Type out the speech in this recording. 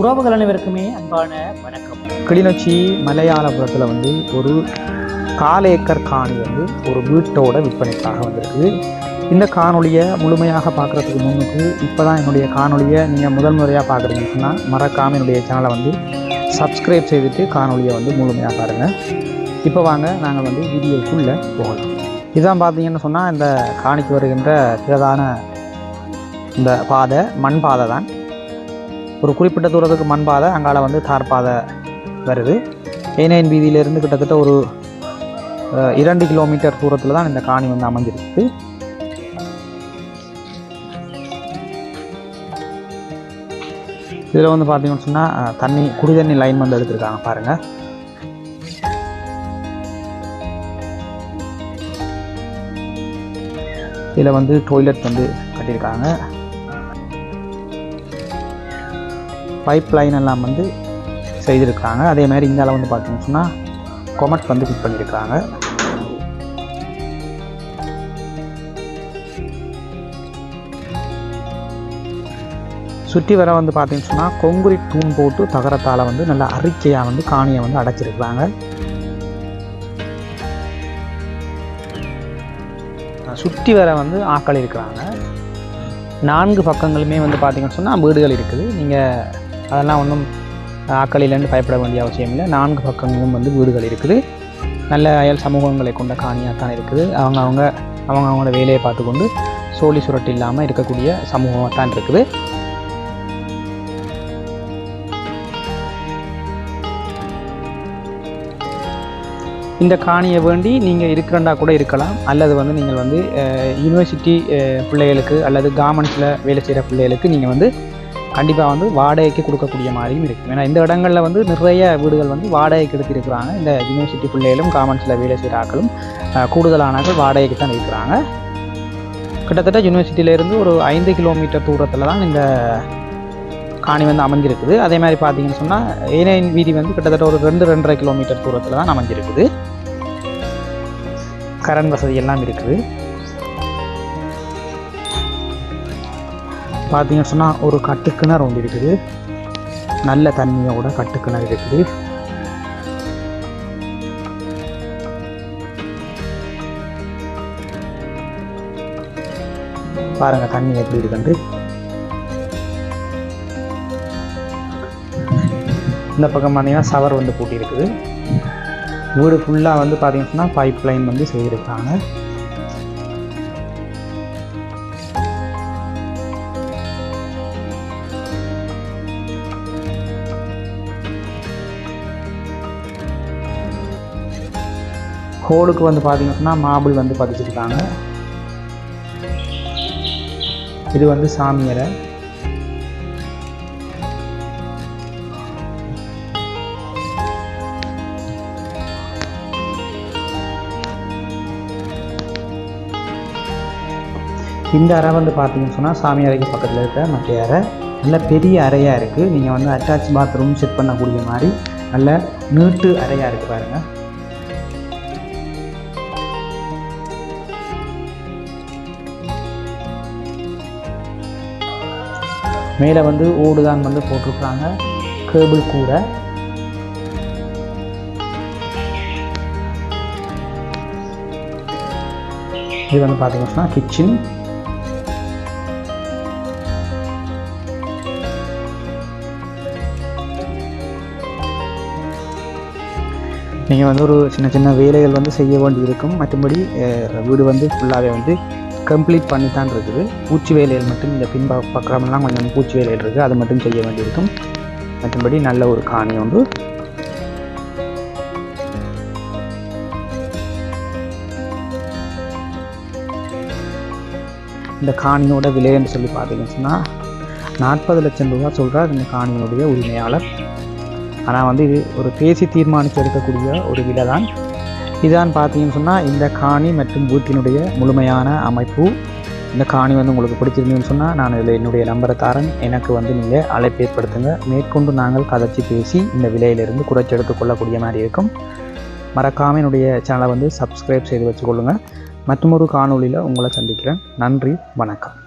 உறவுகள் அனைவருக்குமே அன்பான வணக்கம். கிளிநொச்சி மலையாளபுரத்தில் வந்து ஒரு கால் ஏக்கர் காணி வந்து ஒரு வீட்டோட விற்பனைக்காக வந்திருக்கு. இந்த காணொலியை முழுமையாக பார்க்குறதுக்கு முன்னுக்கு இப்போ தான் என்னுடைய காணொலியை நீங்கள் முதல் முறையாக பார்க்குறீங்கன்னு சொன்னால் மறக்காமல் என்னுடைய சேனலை வந்து சப்ஸ்கிரைப் செய்துட்டு காணொலியை வந்து முழுமையாக பாருங்கள் இப்போ வாங்க நாங்கள் வந்து வீடியோக்குள்ளே போகலாம். இதான் பார்த்தீங்கன்னு சொன்னால் இந்த காணிக்கு வருகின்ற பிரதான இந்த பாதை மண் பாதை தான் ஒரு குறிப்பிட்ட தூரத்துக்கு மண்பாதை அங்கால வந்து தார் பாதை வருது. ஏனையன் வீதியிலேருந்து கிட்டத்தட்ட ஒரு இரண்டு கிலோமீட்டர் தூரத்தில் தான் இந்த காணி வந்து அமைஞ்சிருக்கு. இதில் வந்து பார்த்தீங்கன்னு சொன்னால் தண்ணி குடி தண்ணி லைன் வந்து எடுத்திருக்காங்க பாருங்கள் இதில் வந்து டொய்லெட் வந்து கட்டியிருக்காங்க. பைப் லைன் எல்லாம் வந்து செய்திருக்காங்க அதே மாதிரி இந்தியாவில் வந்து பார்த்தீங்கன்னு சொன்னால் கொமட் வந்து ஃபிட் பண்ணியிருக்காங்க சுற்றி வர வந்து பார்த்தீங்கன்னு சொன்னால் கொங்குரிட் தூண் போட்டு தகரத்தால் வந்து நல்லா அறிக்கையாக வந்து காணியை வந்து அடைச்சிருக்கிறாங்க. சுற்றி வர வந்து ஆக்கள் இருக்கிறாங்க. நான்கு பக்கங்களுமே வந்து பார்த்தீங்கன்னு சொன்னால் வீடுகள் இருக்குது. நீங்கள் அதெல்லாம் ஒன்றும் ஆக்களிலேருந்து பயப்பட வேண்டிய அவசியம் இல்லை. நான்கு பக்கங்களும் வந்து வீடுகள் இருக்குது. நல்ல அயல் சமூகங்களை கொண்ட காணியாக தான் இருக்குது. அவங்க அவங்க அவங்க அவங்களோட வேலையை பார்த்துக்கொண்டு சோழி சுரட்டு இல்லாமல் இருக்கக்கூடிய சமூகமாக தான் இருக்குது. இந்த காணியை வேண்டி நீங்கள் இருக்கிறண்டா கூட இருக்கலாம். அல்லது வந்து நீங்கள் வந்து யூனிவர்சிட்டி பிள்ளைகளுக்கு அல்லது கார்மெண்ட்ஸில் வேலை செய்கிற பிள்ளைகளுக்கு நீங்கள் வந்து கண்டிப்பாக வந்து வாடகைக்கு கொடுக்கக்கூடிய மாதிரியும் இருக்கும் ஏன்னா இந்த இடங்களில் வந்து நிறைய வீடுகள் வந்து வாடகைக்கு எடுத்திருக்கிறாங்க. இந்த யூனிவர்சிட்டி பிள்ளைகளும் காமன்ஸில் வேலை செய்கிற ஆட்களும் கூடுதலானாக்கள் வாடகைக்கு தான் இருக்கிறாங்க. கிட்டத்தட்ட யூனிவர்சிட்டியிலேருந்து ஒரு ஐந்து கிலோமீட்டர் தூரத்தில் தான் இந்த காணி வந்து அமைஞ்சிருக்குது. அதே மாதிரி பார்த்தீங்கன்னு சொன்னால் ஏனையின் வீதி வந்து கிட்டத்தட்ட ஒரு ரெண்டு ரெண்டரை கிலோமீட்டர் தூரத்தில் தான் அமைஞ்சிருக்குது. கரண்ட் வசதி எல்லாம் இருக்குது. பார்த்தீங்கன்னு சொன்னால் ஒரு கட்டுக்கிணறு ஒன்று இருக்குது. நல்ல தண்ணியோட கட்டுக்கிணறு இருக்குது. பாருங்க தண்ணி எப்படி இருக்குன்னு இந்த பக்கம் பார்த்தீங்கன்னா சவர் வந்து பூட்டி இருக்குது வீடு ஃபுல்லாக வந்து பார்த்தீங்கன்னா பைப் லைன் வந்து செய்திருக்காங்க. ஹோலுக்கு வந்து பார்த்திங்கன்னா மாபிள் வந்து பதிச்சிருக்காங்க. இது வந்து சாமியரை இந்த அறை வந்து பார்த்தீங்கன்னு சொன்னால் சாமி அறைக்கு பக்கத்தில் இருக்க மற்ற அறை. நல்ல பெரிய அறையாக இருக்குது நீங்கள் வந்து அட்டாச் பாத்ரூம் செட் பண்ணக்கூடிய மாதிரி நல்ல நீட்டு அறையாக இருக்குது பாருங்கள் மேலே வந்து ஓடுதான் வந்து போட்டிருக்கிறாங்க. கேபிள் கூட. இது வந்து பார்த்தீங்கன்னா கிச்சன் நீங்கள் வந்து ஒரு சின்ன சின்ன வேலைகள் வந்து செய்ய வேண்டி இருக்கும் மற்றபடி வீடு வந்து ஃபுல்லாகவே வந்து கம்ப்ளீட் பண்ணி தான் இருக்குது. பூச்சி வேலையில் மட்டும் இந்த பின்பா பக்கமெல்லாம் கொஞ்சம் பூச்சி வேலையில் இருக்குது அது மட்டும் செய்ய வேண்டியிருக்கும். மற்றபடி நல்ல ஒரு காணி உண்டு. இந்த காணியோட விலைன்னு சொல்லி பார்த்தீங்கன்னு சொன்னால் நாற்பது லட்சம் ரூபா சொல்கிறார் இந்த காணியினுடைய உரிமையாளர். ஆனால் வந்து இது ஒரு பேசி தீர்மானித்து எடுக்கக்கூடிய ஒரு விலை தான் இதான் பார்த்தீங்கன்னு சொன்னால் இந்த காணி மற்றும் பூத்தினுடைய முழுமையான அமைப்பு. இந்த காணி வந்து உங்களுக்கு பிடிச்சிருந்ததுன்னு சொன்னால் நான் இதில் என்னுடைய நம்பரை தரேன். எனக்கு வந்து நீங்கள் அழைப்பு ஏற்படுத்துங்க. மேற்கொண்டு நாங்கள் கதைச்சி பேசி இந்த விலையிலிருந்து குறைச்சி எடுத்துக்கொள்ளக்கூடிய மாதிரி இருக்கும். மறக்காமல் என்னுடைய சேனலை வந்து சப்ஸ்கிரைப் செய்து வச்சுக்கொள்ளுங்கள் மற்றொரு காணொளியில் உங்களை சந்திக்கிறேன். நன்றி வணக்கம்.